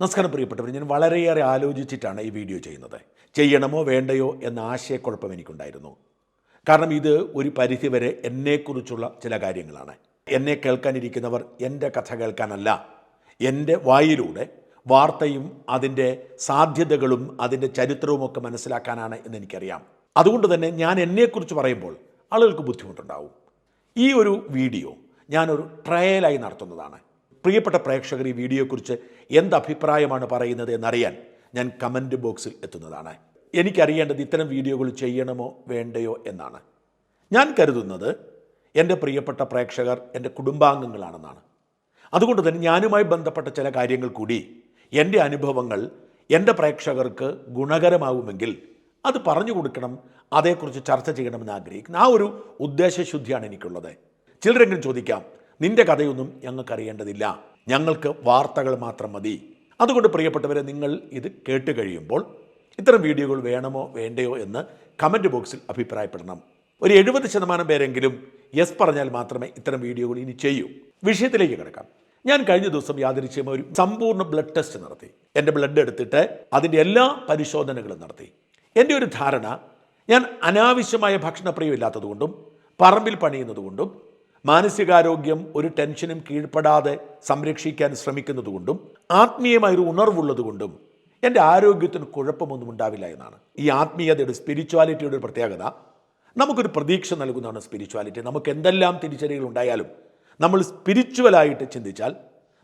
നമസ്കാരം പ്രിയപ്പെട്ടവർ ഞാൻ വളരെയേറെ ആലോചിച്ചിട്ടാണ് ഈ വീഡിയോ ചെയ്യുന്നത്. ചെയ്യണമോ വേണ്ടയോ എന്ന ആശയക്കുഴപ്പം എനിക്കുണ്ടായിരുന്നു. കാരണം ഇത് ഒരു പരിധിവരെ എന്നെക്കുറിച്ചുള്ള ചില കാര്യങ്ങളാണ്. എന്നെ കേൾക്കാനിരിക്കുന്നവർ എന്റെ കഥ കേൾക്കാനല്ല. എന്റെ വായിലൂടെ വാർത്തയും അതിന്റെ സാധ്യതകളും അതിന്റെ ചരിത്രവുമൊക്കെ മനസ്സിലാക്കാനാണ് എന്ന് എനിക്കറിയാം. അതുകൊണ്ട് തന്നെ ഞാൻ എന്നെക്കുറിച്ച് പറയുമ്പോൾ ആളുകൾക്ക് ബുദ്ധിമുട്ടുണ്ടാവും. ഈ ഒരു വീഡിയോ ഞാനൊരു ട്രയലായി നടത്തുന്നതാണ്. പ്രിയപ്പെട്ട പ്രേക്ഷകർ ഈ വീഡിയോയെക്കുറിച്ച് എന്ത് അഭിപ്രായമാണ് പറയുന്നത് എന്നറിയാൻ ഞാൻ കമന്റ് ബോക്സിൽ എത്തുന്നതാണ്. എനിക്കറിയേണ്ടത് ഇത്തരം വീഡിയോകൾ ചെയ്യണമോ വേണ്ടയോ എന്നാണ്. ഞാൻ കരുതുന്നത് എന്റെ പ്രിയപ്പെട്ട പ്രേക്ഷകർ എന്റെ കുടുംബാംഗങ്ങളാണെന്നാണ്. അതുകൊണ്ട് തന്നെ ഞാനുമായി ബന്ധപ്പെട്ട ചില കാര്യങ്ങൾ കൂടി എന്റെ അനുഭവങ്ങൾ എന്റെ പ്രേക്ഷകർക്ക് ഗുണകരമാവുമെങ്കിൽ അത് പറഞ്ഞു കൊടുക്കണം അതേക്കുറിച്ച് ചർച്ച ചെയ്യണമെന്ന് ആഗ്രഹിക്കുന്നു. ആ ഒരു ഉദ്ദേശശുദ്ധിയാണ് എനിക്കുള്ളത്. ചിലരെങ്കിലും ചോദിക്കാം നിന്റെ കഥയൊന്നും ഞങ്ങൾക്ക് അറിയേണ്ടതില്ല ഞങ്ങൾക്ക് വാർത്തകൾ മാത്രം മതി. അതുകൊണ്ട് പ്രിയപ്പെട്ടവരെ നിങ്ങൾ ഇത് കേട്ട് കഴിയുമ്പോൾ ഇത്തരം വീഡിയോകൾ വേണമോ വേണ്ടയോ എന്ന് കമന്റ് ബോക്സിൽ അഭിപ്രായപ്പെടണം. ഒരു എഴുപത് ശതമാനം പേരെങ്കിലും യെസ് പറഞ്ഞാൽ മാത്രമേ ഇത്തരം വീഡിയോകൾ ഇനി ചെയ്യൂ. വിഷയത്തിലേക്ക് കിടക്കാം. ഞാൻ കഴിഞ്ഞ ദിവസം യാദൃശ്യമായ ഒരു സമ്പൂർണ ബ്ലഡ് ടെസ്റ്റ് നടത്തി. എന്റെ ബ്ലഡ് എടുത്തിട്ട് അതിന്റെ എല്ലാ പരിശോധനകളും നടത്തി. എന്റെ ഒരു ധാരണ ഞാൻ അനാവശ്യമായ ഭക്ഷണപ്രിയമില്ലാത്തതുകൊണ്ടും പറമ്പിൽ പണിയുന്നതുകൊണ്ടും മാനസികാരോഗ്യം ഒരു ടെൻഷനും കീഴ്പ്പെടാതെ സംരക്ഷിക്കാൻ ശ്രമിക്കുന്നതുകൊണ്ടും ആത്മീയമായ ഒരു ഉണർവുള്ളതുകൊണ്ടും എന്റെ ആരോഗ്യത്തിന് കുഴപ്പമൊന്നും ഉണ്ടാവില്ല എന്നാണ്. ഈ ആത്മീയതയുടെ സ്പിരിച്വാലിറ്റിയുടെ ഒരു പ്രത്യേകത നമുക്കൊരു പ്രതീക്ഷ നൽകുന്നതാണ് സ്പിരിച്വാലിറ്റി നമുക്ക് എന്തെല്ലാം തിരിച്ചടികൾ ഉണ്ടായാലും നമ്മൾ സ്പിരിച്വലായിട്ട് ചിന്തിച്ചാൽ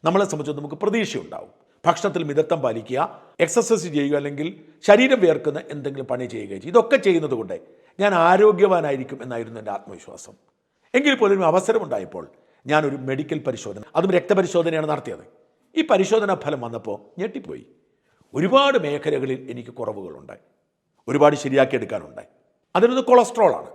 നമ്മളെ സംബന്ധിച്ച് നമുക്ക് പ്രതീക്ഷയുണ്ടാവും. ഭക്ഷണത്തിൽ മിതത്വം പാലിക്കുക എക്സസൈസ് ചെയ്യുക അല്ലെങ്കിൽ ശരീരം വേർക്കുന്ന എന്തെങ്കിലും പണി ചെയ്യുക ചെയ്യും. ഇതൊക്കെ ചെയ്യുന്നത് കൊണ്ട് ഞാൻ ആരോഗ്യവാനായിരിക്കും എന്നായിരുന്നു എന്റെ ആത്മവിശ്വാസം. എങ്കിൽ പോലും അവസരമുണ്ടായപ്പോൾ ഞാനൊരു മെഡിക്കൽ പരിശോധന അതും രക്തപരിശോധനയാണ് നടത്തിയത്. ഈ പരിശോധനാ ഫലം വന്നപ്പോൾ ഞെട്ടിപ്പോയി. ഒരുപാട് മേഖലകളിൽ എനിക്ക് കുറവുകളുണ്ട് ഒരുപാട് ശരിയാക്കിയെടുക്കാനുണ്ടായി. അതിനൊന്ന് കൊളസ്ട്രോളാണ്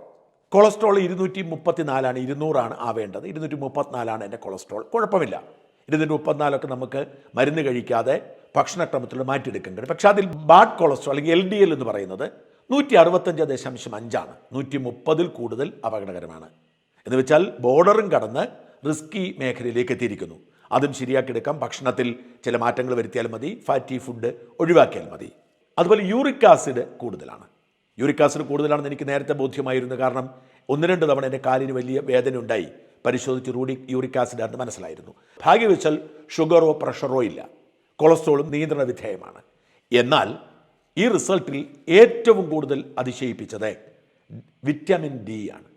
കൊളസ്ട്രോൾ ഇരുന്നൂറ്റി മുപ്പത്തിനാലാണ് ഇരുന്നൂറാണ് ആവേണ്ടത്. ഇരുന്നൂറ്റി മുപ്പത്തിനാലാണ് എന്റെ കൊളസ്ട്രോൾ കുഴപ്പമില്ല. ഇരുന്നൂറ്റി മുപ്പത്തിനാലൊക്കെ നമുക്ക് മരുന്ന് കഴിക്കാതെ ഭക്ഷണക്രമത്തിൽ മാറ്റിയെടുക്കാൻ കഴിയും പക്ഷേ അതിൽ ബാഡ് കൊളസ്ട്രോൾ അല്ലെങ്കിൽ എൽ ഡി എൽ എന്ന് പറയുന്നത് നൂറ്റി അറുപത്തഞ്ച് ദശാംശം അഞ്ചാണ്. നൂറ്റി മുപ്പതിൽ കൂടുതൽ അപകടകരമാണ്. എന്ന് വെച്ചാൽ ബോർഡറും കടന്ന് റിസ്കി മേഖലയിലേക്ക് എത്തിയിരിക്കുന്നു. അതും ശരിയാക്കിയെടുക്കാം. ഭക്ഷണത്തിൽ ചില മാറ്റങ്ങൾ വരുത്തിയാൽ മതി. ഫാറ്റി ഫുഡ് ഒഴിവാക്കിയാൽ മതി. അതുപോലെ യൂറിക് ആസിഡ് കൂടുതലാണ്. യൂറിക് ആസിഡ് കൂടുതലാണെന്ന് എനിക്ക് നേരത്തെ ബോധ്യമായിരുന്നു. കാരണം ഒന്ന് രണ്ട് തവണ എന്റെ കാലിന് വലിയ വേദന ഉണ്ടായി. പരിശോധിച്ച് റൂഡി യൂറിക് ആസിഡ് ആണെന്ന് മനസ്സിലായിരുന്നു. ഭാഗ്യവശാൽ ഷുഗറോ പ്രഷറോ ഇല്ല. കൊളസ്ട്രോളും നിയന്ത്രണ വിധേയമാണ്. എന്നാൽ ഈ റിസൾട്ടിൽ ഏറ്റവും കൂടുതൽ അതിശയിപ്പിച്ചത് വിറ്റാമിൻ ഡി ആണ്.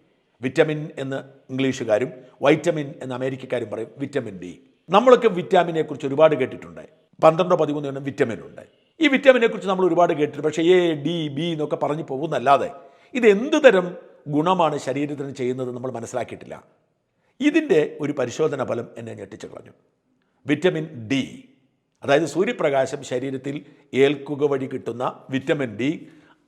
വിറ്റമിൻ എന്ന് ഇംഗ്ലീഷുകാരും വൈറ്റമിൻ എന്ന് അമേരിക്കക്കാരും പറയും വിറ്റമിൻ ഡി. നമ്മളൊക്കെ വിറ്റാമിനെ കുറിച്ച് ഒരുപാട് കേട്ടിട്ടുണ്ട്. പന്ത്രണ്ടോ പതിമൂന്നോ എണ്ണം വിറ്റമിൻ ഉണ്ട് ഈ വിറ്റാമിനെ കുറിച്ച് നമ്മൾ ഒരുപാട് കേട്ടിട്ടുണ്ട്. പക്ഷേ എ ഡി ബി എന്നൊക്കെ പറഞ്ഞു പോകുന്നല്ലാതെ ഇത് എന്ത് തരം ഗുണമാണ് ശരീരത്തിന് ചെയ്യുന്നത് നമ്മൾ മനസ്സിലാക്കിയിട്ടില്ല. ഇതിന്റെ ഒരു പരിശോധന ഫലം എന്നെ ഞെട്ടിച്ചു കളഞ്ഞു. Vitamin D. അതായത് സൂര്യപ്രകാശം ശരീരത്തിൽ ഏൽക്കുക വഴി കിട്ടുന്ന വിറ്റമിൻ ഡി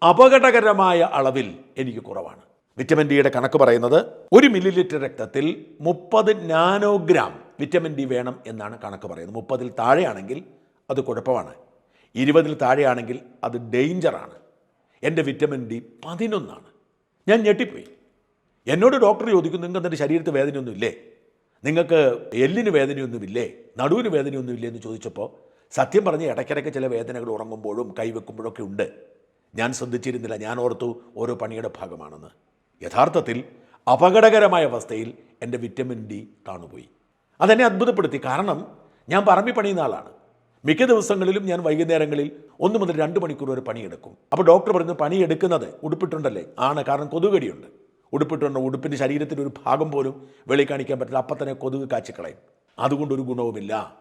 അപകടകരമായ അളവിൽ എനിക്ക് കുറവാണ്. വിറ്റമിൻ ഡിയുടെ കണക്ക് പറയുന്നത് ഒരു മില്ലി ലിറ്റർ രക്തത്തിൽ മുപ്പത് നാനോഗ്രാം വിറ്റമിൻ ഡി വേണം എന്നാണ് കണക്ക് പറയുന്നത്. മുപ്പതിൽ താഴെയാണെങ്കിൽ അത് കുഴപ്പമാണ്. ഇരുപതിൽ താഴെയാണെങ്കിൽ അത് ഡേഞ്ചറാണ് എന്റെ വിറ്റമിൻ ഡി പതിനൊന്നാണ്. ഞാൻ ഞെട്ടിപ്പോയി. എന്നോട് ഡോക്ടർ ചോദിക്കും നിങ്ങൾക്ക് എന്റെ ശരീരത്തിൽ വേദനയൊന്നുമില്ലേ? നിങ്ങൾക്ക് എല്ലിന് വേദനയൊന്നുമില്ലേ? നടുവിന് വേദനയൊന്നുമില്ലേ? എന്ന് ചോദിച്ചപ്പോൾ സത്യം പറഞ്ഞ് ഇടയ്ക്കിടയ്ക്ക് ചില വേദനകൾ ഉറങ്ങുമ്പോഴും കൈവെക്കുമ്പോഴൊക്കെ ഉണ്ട്. ഞാൻ ശ്രദ്ധിച്ചിരുന്നില്ല. ഞാൻ ഓർത്തു ഓരോ പണിയുടെ ഭാഗമാണെന്ന്. യഥാർത്ഥത്തിൽ അപകടകരമായ അവസ്ഥയിൽ എന്റെ വിറ്റമിൻ ഡി താണുപോയി. അതെന്നെ അത്ഭുതപ്പെടുത്തി. കാരണം ഞാൻ പറമ്പി പണിയുന്ന ആളാണ്. മിക്ക ദിവസങ്ങളിലും ഞാൻ വൈകുന്നേരങ്ങളിൽ ഒന്ന് മുതൽ രണ്ട് മണിക്കൂർ വരെ പണിയെടുക്കും. അപ്പോൾ ഡോക്ടർ പറയുന്നത് പണിയെടുക്കുന്നത് ഉടുപ്പിട്ടുണ്ടല്ലേ? ആണ്. കാരണം കൊതുകടിയുണ്ട് ഉടുപ്പിട്ടുണ്ട്? ഉടുപ്പിന്റെ ശരീരത്തിന്റെ ഒരു ഭാഗം പോലും വെളി കാണിക്കാൻ പറ്റില്ല. അപ്പം തന്നെ കൊതുക് കാച്ചിക്കളയും. അതുകൊണ്ടൊരു ഗുണവുമില്ല.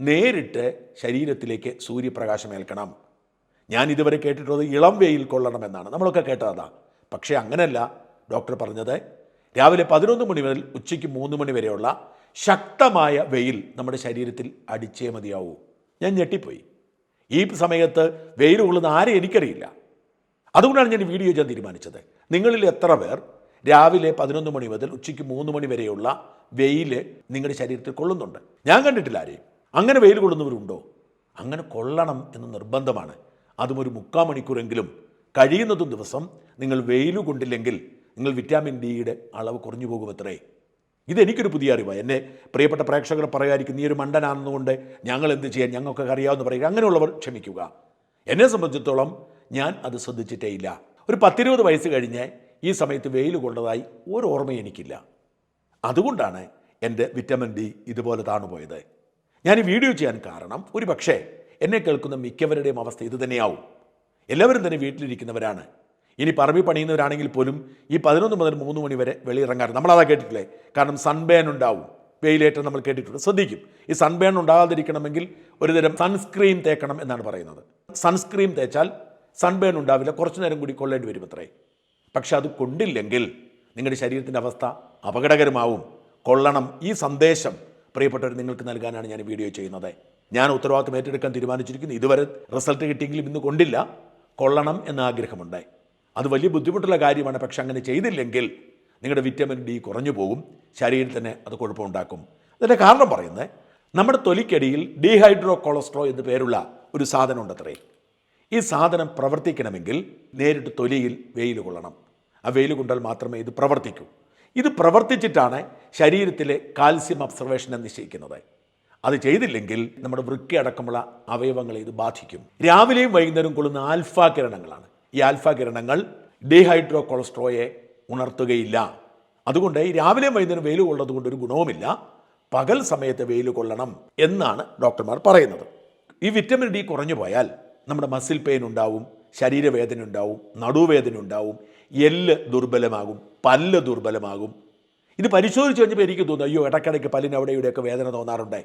നേരിട്ട് ശരീരത്തിലേക്ക് സൂര്യപ്രകാശം ഏൽക്കണം. ഞാൻ ഇതുവരെ കേട്ടിട്ടുള്ളത് ഇളം വെയിൽ കൊള്ളണമെന്നാണ് നമ്മളൊക്കെ കേട്ടതാ പക്ഷേ അങ്ങനെയല്ല. ഡോക്ടർ പറഞ്ഞത് രാവിലെ പതിനൊന്ന് മണി മുതൽ ഉച്ചയ്ക്ക് മൂന്ന് മണി വരെയുള്ള ശക്തമായ വെയിൽ നമ്മുടെ ശരീരത്തിൽ അടിച്ചേ മതിയാവൂ. ഞാൻ ഞെട്ടിപ്പോയി. ഈ സമയത്ത് വെയിൽ കൊള്ളുന്ന ആരെ എനിക്കറിയില്ല. അതുകൊണ്ടാണ് ഞാൻ വീഡിയോ ചെയ്യാൻ തീരുമാനിച്ചത്. നിങ്ങളിൽ എത്ര പേർ രാവിലെ പതിനൊന്ന് മണി മുതൽ ഉച്ചയ്ക്ക് മൂന്ന് മണി വരെയുള്ള വെയിൽ നിങ്ങളുടെ ശരീരത്തിൽ കൊള്ളുന്നുണ്ട്? ഞാൻ കണ്ടിട്ടില്ല ആരെയും. അങ്ങനെ വെയിൽ കൊള്ളുന്നവരുണ്ടോ? അങ്ങനെ കൊള്ളണം എന്ന് നിർബന്ധമാണ്. അതും ഒരു മുക്കാൽ മണിക്കൂറെങ്കിലും കഴിയുന്നതും ദിവസം നിങ്ങൾ വെയിൽ കൊണ്ടില്ലെങ്കിൽ നിങ്ങൾ വിറ്റാമിൻ ഡിയുടെ അളവ് കുറഞ്ഞു പോകുമത്രേ. ഇതെനിക്കൊരു പുതിയ അറിവാണ്. എന്നെ പ്രിയപ്പെട്ട പ്രേക്ഷകർ പറയായിരിക്കും നീ ഒരു മണ്ടനാണെന്നുകൊണ്ട് ഞങ്ങൾ എന്ത് ചെയ്യാൻ ഞങ്ങൾക്കൊക്കെ അറിയാമെന്ന് പറയുക. അങ്ങനെയുള്ളവർ ക്ഷമിക്കുക. എന്നെ സംബന്ധിച്ചിടത്തോളം ഞാൻ അത് ശ്രദ്ധിച്ചിട്ടേ ഇല്ല. ഒരു പത്തിരുപത് വയസ്സ് കഴിഞ്ഞ് ഈ സമയത്ത് വെയിൽ കൊണ്ടതായി ഒരു ഓർമ്മയും എനിക്കില്ല. അതുകൊണ്ടാണ് എന്റെ വിറ്റമിൻ ഡി ഇതുപോലെ താണുപോയത്. ഞാൻ ഈ വീഡിയോ ചെയ്യാൻ കാരണം ഒരു പക്ഷേ എന്നെ കേൾക്കുന്ന മിക്കവരുടെയും അവസ്ഥ ഇത് തന്നെയാവും. എല്ലാവരും തന്നെ വീട്ടിലിരിക്കുന്നവരാണ്. ഇനി പറമ്പി പണിയുന്നവരാണെങ്കിൽ പോലും ഈ പതിനൊന്ന് മുതൽ മൂന്ന് മണി വരെ വെളിയിറങ്ങാറ്. നമ്മളതാ കേട്ടിട്ടില്ലേ? കാരണം സൺബേൺ ഉണ്ടാവും. വെയിലേറ്റം നമ്മൾ കേട്ടിട്ടുണ്ട്. ശ്രദ്ധിക്കും. ഈ സൺബേൺ ഉണ്ടാകാതിരിക്കണമെങ്കിൽ ഒരുതരം സൺസ്ക്രീൻ തേക്കണം എന്നാണ് പറയുന്നത്. സൺസ്ക്രീൻ തേച്ചാൽ സൺബേൺ ഉണ്ടാവില്ല. കുറച്ചു നേരം കൂടി കൊള്ളേണ്ടി വരും അത്രേ. പക്ഷെ അത് കൊണ്ടില്ലെങ്കിൽ നിങ്ങളുടെ ശരീരത്തിന്റെ അവസ്ഥ അപകടകരമാവും. കൊള്ളണം. ഈ സന്ദേശം പ്രിയപ്പെട്ടവർ നിങ്ങൾക്ക് നൽകാനാണ് ഞാൻ വീഡിയോ ചെയ്യുന്നത്. ഞാൻ ഉത്തരവാദിത്വം ഏറ്റെടുക്കാൻ തീരുമാനിച്ചിരിക്കുന്നു. ഇതുവരെ റിസൾട്ട് കിട്ടിയെങ്കിലും ഇന്ന് കൊണ്ടില്ല. കൊള്ളണം എന്ന ആഗ്രഹമുണ്ട് അത് വലിയ ബുദ്ധിമുട്ടുള്ള കാര്യമാണ്. പക്ഷെ അങ്ങനെ ചെയ്തില്ലെങ്കിൽ നിങ്ങളുടെ വിറ്റമിൻ ഡി കുറഞ്ഞു പോകും. ശരീരത്തിന് അത് കുഴപ്പമുണ്ടാക്കും. അതിന്റെ കാരണം പറയുന്നത് നമ്മുടെ തൊലിക്കടിയിൽ ഡീഹൈഡ്രോ കൊളസ്ട്രോ എന്ന് പേരുള്ള ഒരു സാധനം ഉണ്ടത്രേ. ഈ സാധനം പ്രവർത്തിക്കണമെങ്കിൽ നേരിട്ട് തൊലിയിൽ വെയിൽ കൊള്ളണം. ആ വെയിൽ കൊണ്ടാൽ മാത്രമേ ഇത് പ്രവർത്തിക്കൂ. ഇത് പ്രവർത്തിച്ചിട്ടാണ് ശരീരത്തിലെ കാൽസ്യം അബ്സർവേഷനെ നിശ്ചയിക്കുന്നത്. അത് ചെയ്തില്ലെങ്കിൽ നമ്മുടെ വൃക്ക അടക്കമുള്ള അവയവങ്ങളെ ഇത് ബാധിക്കും. രാവിലെയും വൈകുന്നേരം കൊള്ളുന്ന ആൽഫ കിരണങ്ങളാണ്. ഈ ആൽഫ കിരണങ്ങൾ ഡീഹൈഡ്രോ കൊളസ്ട്രോയെ ഉണർത്തുകയില്ല. അതുകൊണ്ട് ഈ രാവിലെയും വൈകുന്നേരം വെയിൽ കൊള്ളത് കൊണ്ട് ഒരു ഗുണവുമില്ല. പകൽ സമയത്ത് വെയിൽ കൊള്ളണം എന്നാണ് ഡോക്ടർമാർ പറയുന്നത്. ഈ വിറ്റമിൻ ഡി കുറഞ്ഞു പോയാൽ നമ്മുടെ മസിൽ പെയിൻ ഉണ്ടാവും ശരീരവേദന ഉണ്ടാവും നടുവേദന ഉണ്ടാവും എല്ല് ദുർബലമാകും പല്ല് ദുർബലമാകും. ഇത് പരിശോധിച്ച് കഴിഞ്ഞപ്പോൾ എനിക്ക് തോന്നുന്നു അയ്യോ ഇടയ്ക്കിടയ്ക്ക് പല്ലിന് അവിടെ ഇവിടെയൊക്കെ വേദന തോന്നാറുണ്ട്?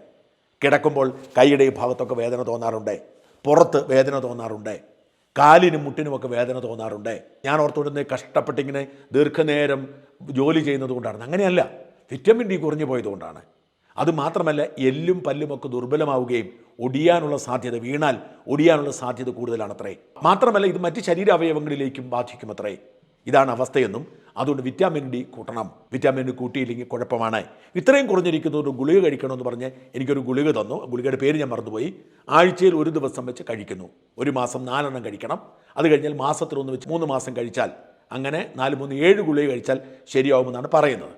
കിടക്കുമ്പോൾ കൈയുടെ ഭാഗത്തൊക്കെ വേദന തോന്നാറുണ്ട്? പുറത്ത് വേദന തോന്നാറുണ്ട്? കാലിനും മുട്ടിനുമൊക്കെ വേദന തോന്നാറുണ്ട്. ഞാൻ ഓർത്തുകൊണ്ടിരുന്ന കഷ്ടപ്പെട്ടിങ്ങനെ ദീർഘനേരം ജോലി ചെയ്യുന്നത് കൊണ്ടാണ് അങ്ങനെയല്ല. വിറ്റമിൻ ഡി കുറഞ്ഞു പോയതുകൊണ്ടാണ് അത് മാത്രമല്ല എല്ലും പല്ലുമൊക്കെ ദുർബലമാവുകയും ഒടിയാനുള്ള സാധ്യത വീണാൽ ഒടിയാനുള്ള സാധ്യത കൂടുതലാണത്രേ. മാത്രമല്ല ഇത് മറ്റ് ശരീരാവയവങ്ങളിലേക്കും ബാധിക്കും അത്രേ ഇതാണ് അവസ്ഥയെന്നും അതുകൊണ്ട് വിറ്റാമിൻ ഡി കൂട്ടണം. വിറ്റാമിൻ ഡി കൂട്ടിയില്ലെങ്കിൽ കുഴപ്പമാണ്. ഇത്രയും കുറഞ്ഞിരിക്കുന്ന ഒരു ഗുളിക കഴിക്കണമെന്ന് പറഞ്ഞ് എനിക്കൊരു ഗുളിക തന്നു. ഗുളികയുടെ പേര് ഞാൻ മറന്നുപോയി. ആഴ്ചയിൽ ഒരു ദിവസം വെച്ച് കഴിക്കുന്നു. ഒരു മാസം നാലെണ്ണം കഴിക്കണം. അത് കഴിഞ്ഞാൽ മാസത്തിലൊന്ന് വെച്ച് മൂന്ന് മാസം കഴിച്ചാൽ അങ്ങനെ നാല് മൂന്ന് ഏഴ് ഗുളിക കഴിച്ചാൽ ശരിയാവുമെന്നാണ് പറയുന്നത്.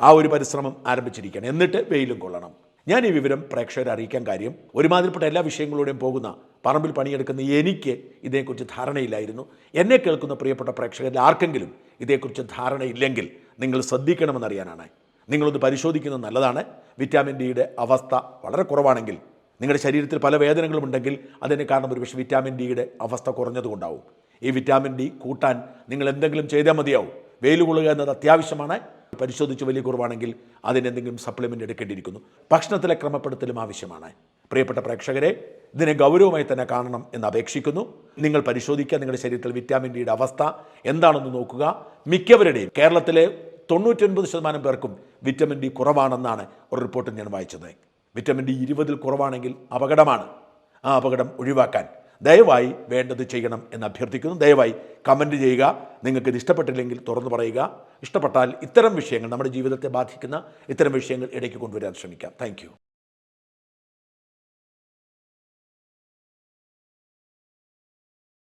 ആ ഒരു പരിശ്രമം ആരംഭിച്ചിരിക്കണം എന്നിട്ട് വെയിലും കൊള്ളണം. ഞാൻ ഈ വിവരം പ്രേക്ഷകരെ അറിയിക്കാൻ കാര്യം ഒരുമാതിരിപ്പെട്ട എല്ലാ വിഷയങ്ങളിലൂടെയും പോകുന്ന പറമ്പിൽ പണിയെടുക്കുന്ന എനിക്ക് ഇതേക്കുറിച്ച് ധാരണയില്ലായിരുന്നു. എന്നെ കേൾക്കുന്ന പ്രിയപ്പെട്ട പ്രേക്ഷകരിൽ ആർക്കെങ്കിലും ഇതേക്കുറിച്ച് ധാരണയില്ലെങ്കിൽ നിങ്ങൾ ശ്രദ്ധിക്കണമെന്നറിയാനാണ്. നിങ്ങളൊന്ന് പരിശോധിക്കുന്നത് നല്ലതാണ്. വിറ്റാമിൻ ഡിയുടെ അവസ്ഥ വളരെ കുറവാണെങ്കിൽ നിങ്ങളുടെ ശരീരത്തിൽ പല വേദനകളും ഉണ്ടെങ്കിൽ അതിന് കാരണം ഒരുപക്ഷെ വിറ്റാമിൻ ഡിയുടെ അവസ്ഥ കുറഞ്ഞതുകൊണ്ടാവും ഈ വിറ്റാമിൻ ഡി കൂട്ടാൻ നിങ്ങൾ എന്തെങ്കിലും ചെയ്താൽ മതിയാവും. വെയിൽ കൊള്ളുക എന്നത് അത്യാവശ്യമാണ്. പരിശോധിച്ച് വലിയ കുറവാണെങ്കിൽ അതിന് എന്തെങ്കിലും സപ്ലിമെന്റ് എടുക്കേണ്ടിയിരിക്കുന്നു. ഭക്ഷണത്തിലെ ക്രമപ്പെടുത്തലും ആവശ്യമാണ്. പ്രിയപ്പെട്ട പ്രേക്ഷകരെ ഇതിനെ ഗൗരവമായി തന്നെ കാണണം എന്ന് അപേക്ഷിക്കുന്നു. നിങ്ങൾ പരിശോധിക്കുക നിങ്ങളുടെ ശരീരത്തിൽ വിറ്റാമിൻ ഡിയുടെ അവസ്ഥ എന്താണെന്ന് നോക്കുക. മിക്കവരുടെയും കേരളത്തിലെ തൊണ്ണൂറ്റൊൻപത് ശതമാനം പേർക്കും വിറ്റമിൻ ഡി കുറവാണെന്നാണ് ഒരു റിപ്പോർട്ട് ഞാൻ വായിച്ചത്. വിറ്റമിൻ ഡി ഇരുപതിൽ കുറവാണെങ്കിൽ അപകടമാണ്. ആ അപകടം ഒഴിവാക്കാൻ ദയവായി വേണ്ടത് ചെയ്യണം എന്ന് അഭ്യർത്ഥിക്കുന്നു. ദയവായി കമന്റ് ചെയ്യുക. നിങ്ങൾക്ക് ഇത് ഇഷ്ടപ്പെട്ടില്ലെങ്കിൽ തുറന്നു പറയുക. ഇഷ്ടപ്പെട്ടാൽ ഇത്തരം വിഷയങ്ങൾ നമ്മുടെ ജീവിതത്തെ ബാധിക്കുന്ന ഇത്തരം വിഷയങ്ങൾ ഇടയ്ക്ക് കൊണ്ടുവരാൻ ശ്രമിക്കാം. താങ്ക്